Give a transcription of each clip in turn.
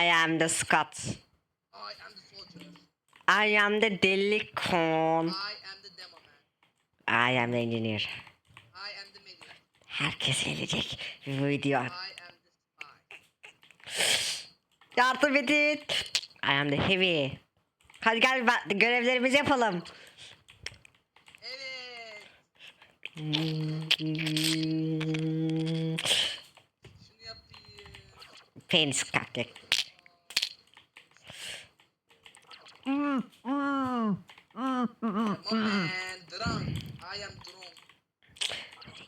I am the Scott. I am the soldier. I am the Delicon. I am the demo man. I am the engineer. I am the medic. Herkes gelecek bu video. I am the spy. Yardım edin. I am the heavy. Hadi gel ben- görevlerimizi yapalım. Evet. Hmm. Şunu yapayım. Penis kalktık. Man. Drunk. I am drunk.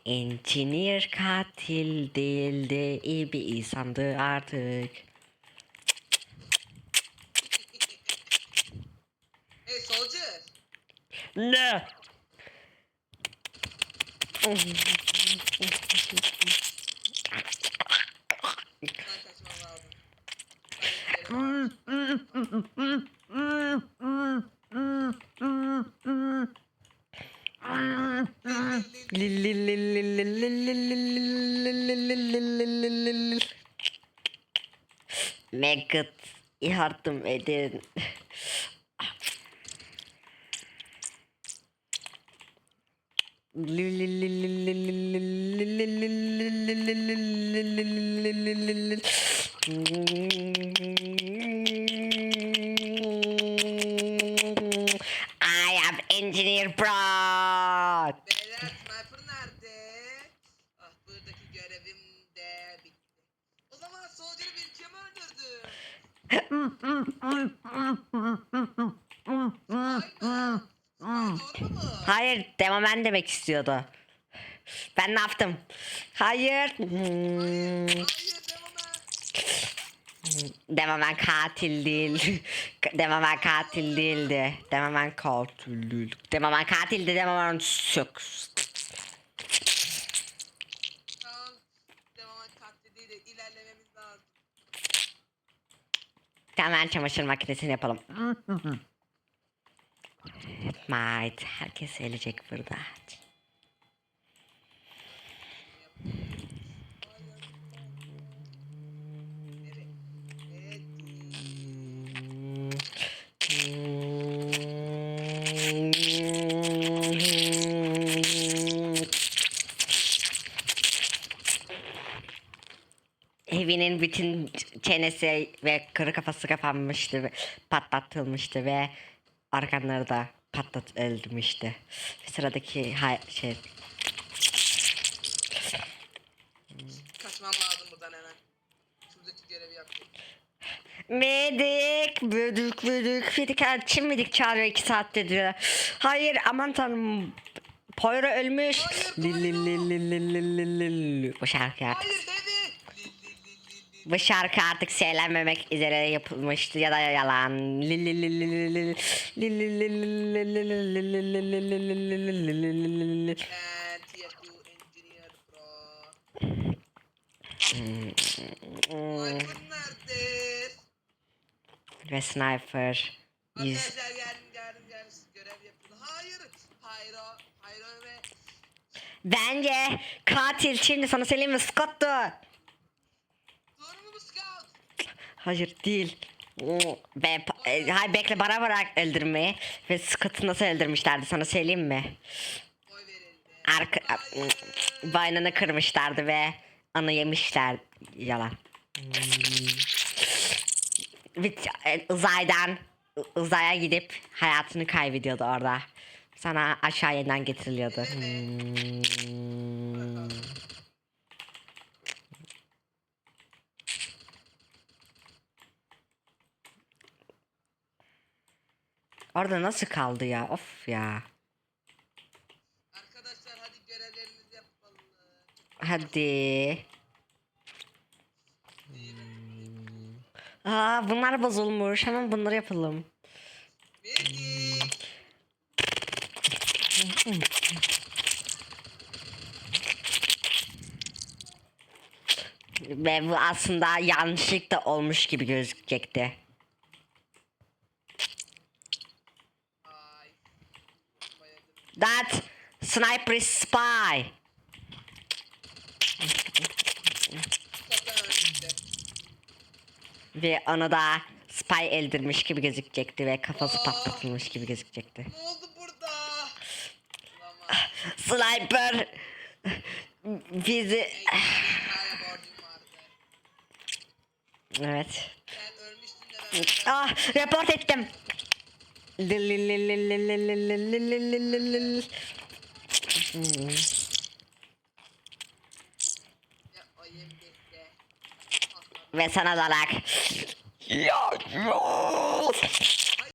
Engineer katil değildi, iyi bir insandı artık. Hey soldier. Ne? Ben kaçmam lazım. Hayır, Maggot yardım edin. I am engineer bro. Hayır demo ben demek istiyordu. Ben ne yaptım? Hayır. Demo ben katil değil. Demo ben katil değildi. Demo ben katil değil. Demo ben katildi. Demo ben sök. Hemen çamaşır makinesini yapalım. Might. Herkes gelecek burada. Evinin bütün çenesi ve kırı kafası kapanmıştı ve patlatılmıştı ve arkanları da patlat öldürmüştü. Sıradaki hay şey Kaçmam lazım buradan hemen. Şuradaki görevi yapayım. Medik, büdük, büdük, fidik, çim midik çağırıyor iki saatte diyor. Hayır aman tanrım. Poyra ölmüş. Hayır, Lil lil lil lil lil. Bu şarkı ya. Hayır. Bu şarkı artık söylenmemek üzere yapılmıştı ya da yalan. Ve sniper. Yüz... Bence katil şimdi sana söyleyeyim mi Scott'tu. Hayır değil. Ve e, hayır bekle bana bırak öldürmeyi. Ve Scott'ı nasıl öldürmüşlerdi sana söyleyeyim mi? Arka, Hayır. baynını kırmışlardı ve anı yemişler. Yalan. E, uzaydan uzaya gidip hayatını kaybediyordu orada. Sana aşağı yeniden getiriliyordu. Hmm. Orada nasıl kaldı ya? Of ya. Arkadaşlar hadi görevlerimizi yapalım. Hadi. Aa bunlar bozulmuş. Hemen bunları yapalım. Medik. Ve bu aslında yanlışlıkla olmuş gibi gözükecekti. That sniper is spy. Ve onu da spy eldirmiş gibi gözükecekti ve kafası Aa. patlatılmış gibi gözükecekti. Ne oldu burada? Sniper bizi evet. Ah report ettim. Ya. Ve sana dalak.